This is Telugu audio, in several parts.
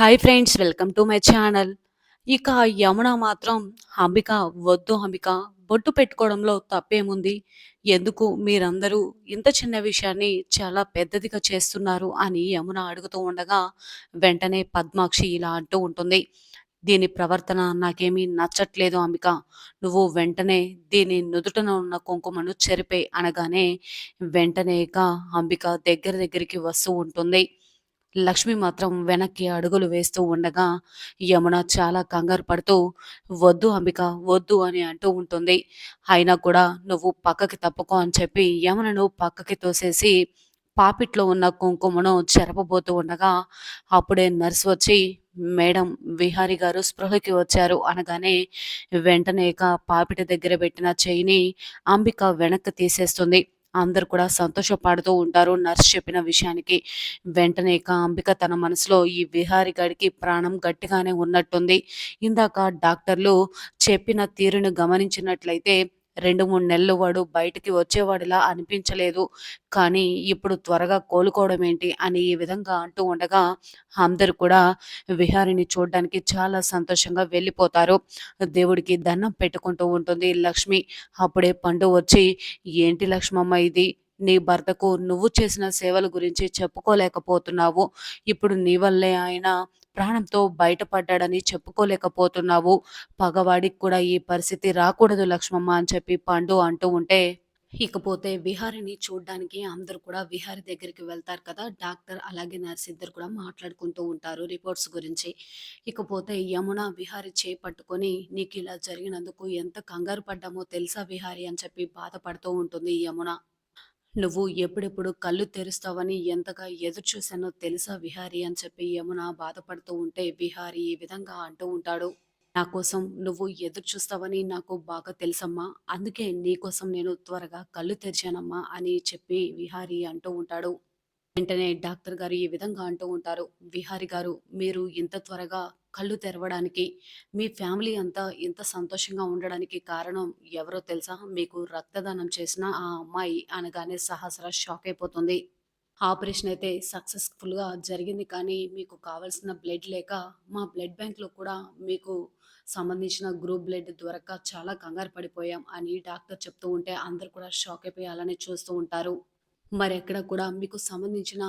Hi friends welcome to my channel ఇక యమున మాత్రం అంబిక వద్దు అంబిక బొట్టు పెట్టుకోవడంలో తప్పేముంది? ఎందుకు మీరందరూ ఇంత చిన్న విషయాన్ని చాలా పెద్దదిగా చేస్తున్నారు అని యమున అడుగుతూ ఉండగా వెంటనే పద్మాక్షి ఇలా అంటూ ఉంటుంది. దీని ప్రవర్తన నాకేమీ నచ్చట్లేదు అంబిక. నువ్వు వెంటనే దీని నుదుటన ఉన్న కుంకుమను చెరిపే అనగానే వెంటనే ఇక అంబిక దగ్గర దగ్గరికి వస్తూ ఉంటుంది. లక్ష్మి మాత్రం వెనక్కి అడుగులు వేస్తూ ఉండగా యమున చాలా కంగారు పడుతూ వద్దు అంబిక వద్దు అని అంటూ ఉంటుంది. అయినా కూడా నువ్వు పక్కకి తప్పుకో అని చెప్పి యమునను పక్కకి తోసేసి పాపిట్లో ఉన్న కుంకుమను చెరపబోతూ ఉండగా అప్పుడే నర్స్ వచ్చి మేడం విహారి గారు స్పృహకి వచ్చారు అనగానే వెంటనే పాపిట దగ్గర పెట్టిన చెయ్యిని అంబిక వెనక్కి తీసేస్తుంది. అందరు కూడా సంతోషపడుతూ ఉంటారు. నర్స్ చెప్పిన విషయానికి వెంటనే ఇక అంబిక తన మనసులో ఈ విహారి గడికి ప్రాణం గట్టిగానే ఉన్నట్టుంది. ఇందాక డాక్టర్లు చెప్పిన తీరును గమనించినట్లయితే రెండు మూడు నెలలు వాడు బయటికి వచ్చేవాడిలా అనిపించలేదు. కానీ ఇప్పుడు త్వరగా కోలుకోవడం ఏంటి అని ఈ విధంగా అంటూ ఉండగా అందరు కూడా విహారిని చూడడానికి చాలా సంతోషంగా వెళ్ళిపోతారు. దేవుడికి దండం పెట్టుకుంటూ ఉంటుంది. లక్ష్మి అప్పుడే పండు వచ్చి ఏంటి లక్ష్మమ్మ ఇది? నీ భర్తకు నువ్వు చేసిన సేవల గురించి చెప్పుకోలేకపోతున్నావు. ఇప్పుడు నీ వల్లే ఆయన ప్రాణంతో బయటపడ్డాడని చెప్పుకోలేకపోతున్నావు. పగవాడికి కూడా ఈ పరిస్థితి రాకూడదు లక్ష్మమ్మ అని చెప్పి పండు అంటూ ఉంటే ఇకపోతే విహారిని చూడడానికి అందరూ కూడా విహారి దగ్గరికి వెళ్తారు కదా. డాక్టర్ అలాగే నర్స్ ఇద్దరు కూడా మాట్లాడుకుంటూ ఉంటారు రిపోర్ట్స్ గురించి. ఇకపోతే యమున విహారి చేపట్టుకొని నీకు ఇలా జరిగినందుకు ఎంత కంగారు పడ్డామో తెలుసా విహారి అని చెప్పి బాధపడుతూ ఉంటుంది యమున. నువ్వు ఎప్పుడెప్పుడు కళ్ళు తెరుస్తావని ఎంతగా ఎదురు చూశానో తెలుసా విహారీ అని చెప్పి యమున బాధపడుతూ ఉంటే విహారీ ఈ విధంగా అంటూ ఉంటాడు. నా కోసం నువ్వు ఎదురు చూస్తావని నాకు బాగా తెలుసమ్మా. అందుకే నీకోసం నేను త్వరగా కళ్ళు తెరిచానమ్మా అని చెప్పి విహారీ అంటూ ఉంటాడు. వెంటనే డాక్టర్ గారు ఈ విధంగా అంటూ ఉంటారు. విహారి గారు మీరు ఇంత త్వరగా కళ్ళు తెరవడానికి మీ ఫ్యామిలీ అంతా ఇంత సంతోషంగా ఉండడానికి కారణం ఎవరో తెలుసా? మీకు రక్తదానం చేసిన ఆ అమ్మాయి అనగానే సహస్ర షాక్ అయిపోతుంది. ఆపరేషన్ అయితే సక్సెస్ఫుల్గా జరిగింది కానీ మీకు కావాల్సిన బ్లడ్ లేక మా బ్లడ్ బ్యాంక్లో కూడా మీకు సంబంధించిన గ్రూప్ బ్లడ్ దొరక్క చాలా కంగారు పడిపోయాం అని డాక్టర్ చెప్తూ ఉంటే అందరు కూడా షాక్ అయిపోయి అలానే చూస్తూ ఉంటారు. మరి ఎక్కడ కూడా మీకు సంబంధించిన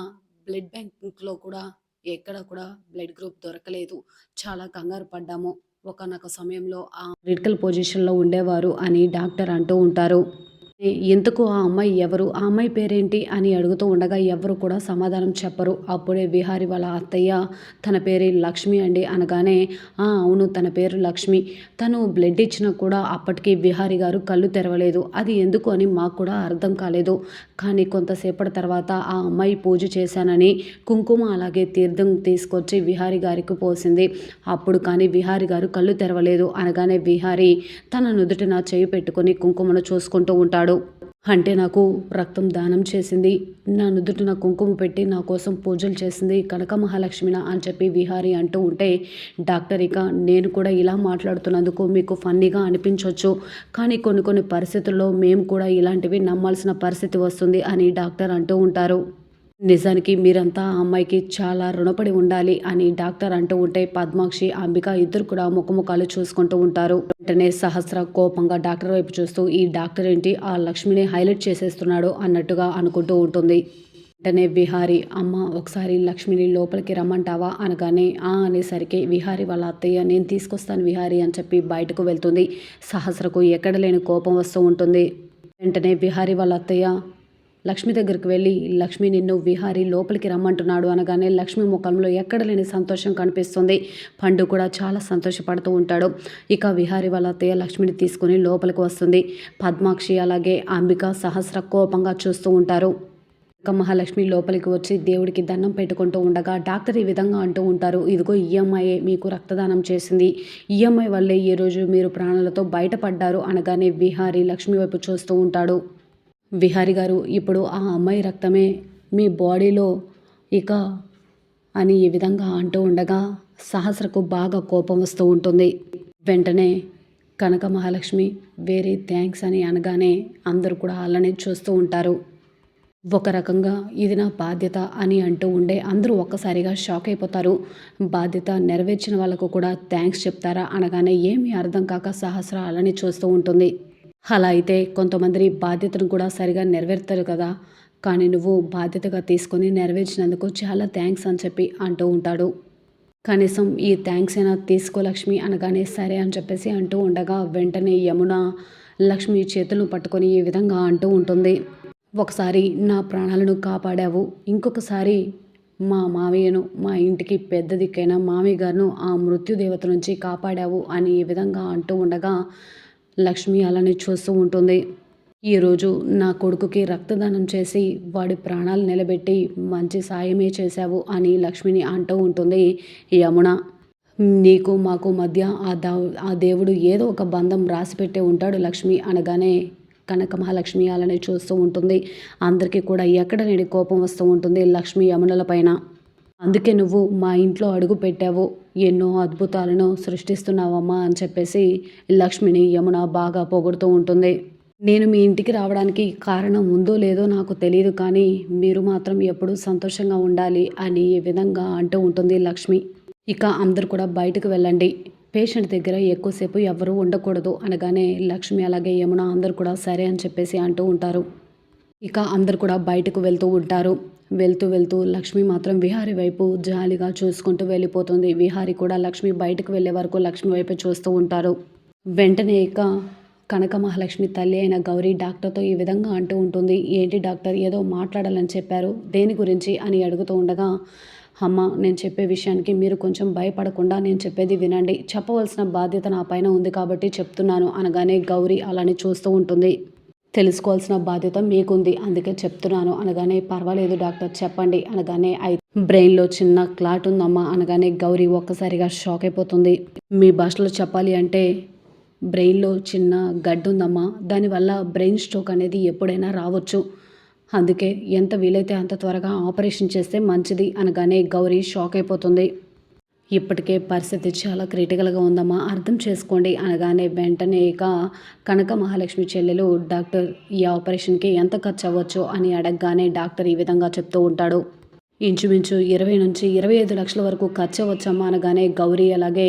బ్లడ్ బ్యాంక్లో కూడా ఎక్కడ కూడా బ్లడ్ గ్రూప్ దొరకలేదు. చాలా కంగారు పడ్డాము. ఒకనొక సమయంలో ఆ క్రిటికల్ పొజిషన్లో ఉండేవారు అని డాక్టర్ అంటూ ఉంటారు. ఎందుకు ఆ అమ్మాయి ఎవరు? ఆ అమ్మాయి పేరేంటి? అని అడుగుతూ ఉండగా ఎవరు కూడా సమాధానం చెప్పరు. అప్పుడే విహారి వాళ్ళ అత్తయ్య తన పేరు లక్ష్మి అండి అనగానే అవును తన పేరు లక్ష్మి. తను బ్లడ్ ఇచ్చినా కూడా అప్పటికి విహారి గారు కళ్ళు తెరవలేదు. అది ఎందుకు అని మాకు కూడా అర్థం కాలేదు. కానీ కొంతసేపటి తర్వాత ఆ అమ్మాయి పూజ చేశానని కుంకుమ అలాగే తీర్థం తీసుకొచ్చి విహారి గారికి పోసింది. అప్పుడు కానీ విహారి గారు కళ్ళు తెరవలేదు. అనగానే విహారి తన నుదుటిన చేయి పెట్టుకొని కుంకుమను చూసుకుంటూ ఉంటాడు. అంటే నాకు రక్తం దానం చేసింది. నా నుదుటిన కుంకుమ పెట్టి నా కోసం పూజలు చేసింది కనక మహాలక్ష్మిన అని చెప్పి విహారి అంటూ ఉంటే డాక్టర్ ఇక నేను కూడా ఇలా మాట్లాడుతున్నందుకు మీకు ఫన్నీగా అనిపించవచ్చు కానీ కొన్ని కొన్ని పరిస్థితుల్లో మేము కూడా ఇలాంటివి నమ్మాల్సిన పరిస్థితి వస్తుంది అని డాక్టర్ అంటూ ఉంటారు. నిజానికి మీరంతా ఆ అమ్మాయికి చాలా రుణపడి ఉండాలి అని డాక్టర్ అంటూ ఉంటే పద్మాక్షి అంబిక ఇద్దరు కూడా ముఖముఖాలు చూసుకుంటూ ఉంటారు. వెంటనే సహస్ర కోపంగా డాక్టర్ వైపు చూస్తూ ఈ డాక్టర్ ఏంటి? ఆ లక్ష్మిని హైలైట్ చేసేస్తున్నాడు అన్నట్టుగా అనుకుంటూ ఉంటుంది. వెంటనే విహారి అమ్మ ఒకసారి లక్ష్మిని లోపలికి రమ్మంటావా? అనగానే ఆ అనేసరికి విహారి వాళ్ళ అత్తయ్య నేను తీసుకొస్తాను విహారి అని చెప్పి బయటకు వెళ్తుంది. సహస్రకు ఎక్కడ లేని కోపం వస్తూ ఉంటుంది. వెంటనే విహారి వాళ్ళ అత్తయ్య లక్ష్మి దగ్గరికి వెళ్ళి లక్ష్మి నిన్ను విహారీ లోపలికి రమ్మంటున్నాడు అనగానే లక్ష్మి ముఖంలో ఎక్కడ లేని సంతోషం కనిపిస్తుంది. పండు కూడా చాలా సంతోషపడుతూ ఉంటాడు. ఇక విహారి వాళ్ళ అత్తయ్య లక్ష్మిని తీసుకుని లోపలికి వస్తుంది. పద్మాక్షి అలాగే అంబిక సహస్ర కోపంగా చూస్తూ ఉంటారు. ఇక మహాలక్ష్మి లోపలికి వచ్చి దేవుడికి దండం పెట్టుకుంటూ ఉండగా డాక్టర్ ఈ విధంగా అంటూ ఉంటారు. ఇదిగో ఈఎంఐ మీకు రక్తదానం చేసింది. ఈఎంఐ వల్లే ఈరోజు మీరు ప్రాణాలతో బయటపడ్డారు అనగానే విహారీ లక్ష్మి వైపు చూస్తూ ఉంటాడు. విహారి గారు ఇప్పుడు ఆ అమ్మాయి రక్తమే మీ బాడీలో ఇక అని ఈ విధంగా అంటూ ఉండగా సహస్రకు బాగా కోపం వస్తూ ఉంటుంది. వెంటనే కనక మహాలక్ష్మి వేరే థ్యాంక్స్ అని అనగానే అందరూ కూడా అలానే చూస్తూ ఉంటారు. ఒక రకంగా ఇది నా బాధ్యత అని అంటూ ఉండే అందరూ ఒక్కసారిగా షాక్ అయిపోతారు. బాధ్యత నెరవేర్చిన వాళ్ళకు కూడా థ్యాంక్స్ చెప్తారా అనగానే ఏమీ అర్థం కాక సహస్ర అలానే చూస్తూ ఉంటుంది. అలా అయితే కొంతమంది బాధ్యతను కూడా సరిగా నెరవేర్తారు కదా. కానీ నువ్వు బాధ్యతగా తీసుకొని నెరవేర్చినందుకు చాలా థ్యాంక్స్ అని చెప్పి అంటూ ఉంటాడు. కనీసం ఈ థ్యాంక్స్ అయినా తీసుకో లక్ష్మి అనగానే సరే అని చెప్పేసి అంటూ ఉండగా వెంటనే యమున లక్ష్మి చేతులను పట్టుకొని ఈ విధంగా అంటూ ఉంటుంది. ఒకసారి నా ప్రాణాలను కాపాడావు. ఇంకొకసారి మా మావయ్యను మా ఇంటికి పెద్ద దిక్కైన మామయ్య గారును ఆ మృత్యుదేవత నుంచి కాపాడావు అని ఈ విధంగా అంటూ ఉండగా లక్ష్మి అలానే చూస్తూ ఉంటుంది. ఈరోజు నా కొడుకుకి రక్తదానం చేసి వాడి ప్రాణాలు నిలబెట్టి మంచి సాయమే చేశావు అని లక్ష్మిని అంటూ ఉంటుంది యమున. నీకు మాకు మధ్య ఆ దా ఆ దేవుడు ఏదో ఒక బంధం రాసి పెట్టే ఉంటాడు లక్ష్మి అనగానే కనక మహాలక్ష్మి అలానే చూస్తూ ఉంటుంది. అందరికీ కూడా ఎక్కడ నేను కోపం వస్తూ ఉంటుంది లక్ష్మి యమునల పైన. అందుకే నువ్వు మా ఇంట్లో అడుగు పెట్టావు. ఎన్నో అద్భుతాలను సృష్టిస్తున్నావమ్మా అని చెప్పేసి లక్ష్మిని యమున బాగా పొగుడుతూ ఉంటుంది. నేను మీ ఇంటికి రావడానికి కారణం ఉందో లేదో నాకు తెలియదు కానీ మీరు మాత్రం ఎప్పుడూ సంతోషంగా ఉండాలి అని ఈ విధంగా అంటూ ఉంటుంది లక్ష్మి. ఇక అందరు కూడా బయటకు వెళ్ళండి. పేషెంట్ దగ్గర ఎక్కువసేపు ఎవరు ఉండకూడదు అనగానే లక్ష్మి అలాగే యమున అందరు కూడా సరే అని చెప్పేసి అంటూ ఉంటారు. ఇక అందరు కూడా బయటకు వెళ్తూ ఉంటారు. వెళ్తూ వెళ్తూ లక్ష్మి మాత్రం విహారి వైపు జాలిగా చూసుకుంటూ వెళ్ళిపోతుంది. విహారి కూడా లక్ష్మి బయటకు వెళ్ళే వరకు లక్ష్మి వైపు చూస్తూ ఉంటారు. వెంటనే ఇక కనక మహాలక్ష్మి తల్లి అయిన గౌరీ డాక్టర్తో ఈ విధంగా అంటూ ఉంటుంది. ఏంటి డాక్టర్ ఏదో మాట్లాడాలని చెప్పారు. దేని గురించి? అని అడుగుతూ ఉండగా అమ్మ నేను చెప్పే విషయానికి మీరు కొంచెం భయపడకుండా నేను చెప్పేది వినండి. చెప్పవలసిన బాధ్యత నా పైన ఉంది కాబట్టి చెప్తున్నాను అనగానే గౌరీ అలానే చూస్తూ ఉంటుంది. తెలుసుకోవాల్సిన బాధ్యత మీకుంది. అందుకే చెప్తున్నాను. అనగానే పర్వాలేదు డాక్టర్ చెప్పండి. అనగానే ఐ బ్రెయిన్లో చిన్న క్లాట్ ఉందమ్మా. అనగానే గౌరీ ఒక్కసారిగా షాక్ అయిపోతుంది. మీ భాషలో చెప్పాలి అంటే బ్రెయిన్లో చిన్న గడ్డు ఉందమ్మా. దానివల్ల బ్రెయిన్ స్ట్రోక్ అనేది ఎప్పుడైనా రావచ్చు. అందుకే ఎంత వీలైతే అంత త్వరగా ఆపరేషన్ చేస్తే మంచిది. అనగానే గౌరీ షాక్ అయిపోతుంది. ఇప్పటికే పరిస్థితి చాలా క్రిటికల్గా ఉందమ్మా. అర్థం చేసుకోండి అనగానే వెంటనే ఇక కనక మహాలక్ష్మి చెల్లెలు డాక్టర్ ఈ ఆపరేషన్కి ఎంత ఖర్చు అవ్వచ్చు అని అడగగానే డాక్టర్ ఈ విధంగా చెప్తూ ఉంటాడు. ఇంచుమించు ఇరవై నుంచి ఇరవై ఐదు లక్షల వరకు ఖర్చు అవ్వచ్చమ్మా అనగానే గౌరీ అలాగే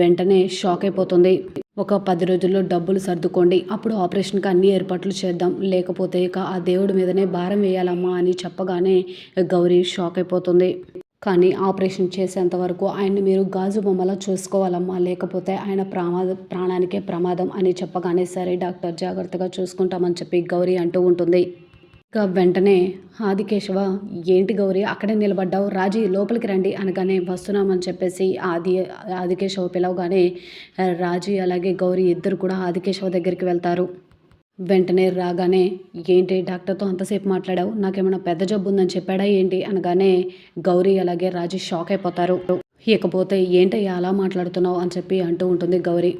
వెంటనే షాక్ అయిపోతుంది. ఒక పది రోజుల్లో డబ్బులు సర్దుకోండి. అప్పుడు ఆపరేషన్కి అన్ని ఏర్పాట్లు చేద్దాం. లేకపోతే ఇక ఆ దేవుడి మీదనే భారం వేయాలమ్మా అని చెప్పగానే గౌరీ షాక్ అయిపోతుంది. కానీ ఆపరేషన్ చేసేంత వరకు ఆయన్ని మీరు గాజు బొమ్మలా చూసుకోవాలమ్మా. లేకపోతే ఆయన ప్రమాద ప్రాణానికే ప్రమాదం అని చెప్పగానే సరే డాక్టర్ జాగ్రత్తగా చూసుకుంటామని చెప్పి గౌరీ అంటూ ఉంటుంది. ఇక వెంటనే ఆదికేశవ ఏంటి గౌరీ అక్కడే నిలబడ్డావు? రాజీ లోపలికి రండి అనగానే వస్తున్నామని చెప్పేసి ఆది ఆదికేశవ పిలవగానే రాజీ అలాగే గౌరీ ఇద్దరు కూడా ఆదికేశవ దగ్గరికి వెళ్తారు. వెంటనే రాగానే ఏంటి డాక్టర్తో అంతసేపు మాట్లాడావు? నాకేమైనా పెద్ద జబ్బు ఉందని చెప్పాడా ఏంటి? అనగానే గౌరీ అలాగే రాజు షాక్ అయిపోతారు. ఇకపోతే ఏంటయ్యా అలా మాట్లాడుతున్నావు? అని చెప్పి అంటూ ఉంటుంది గౌరీ.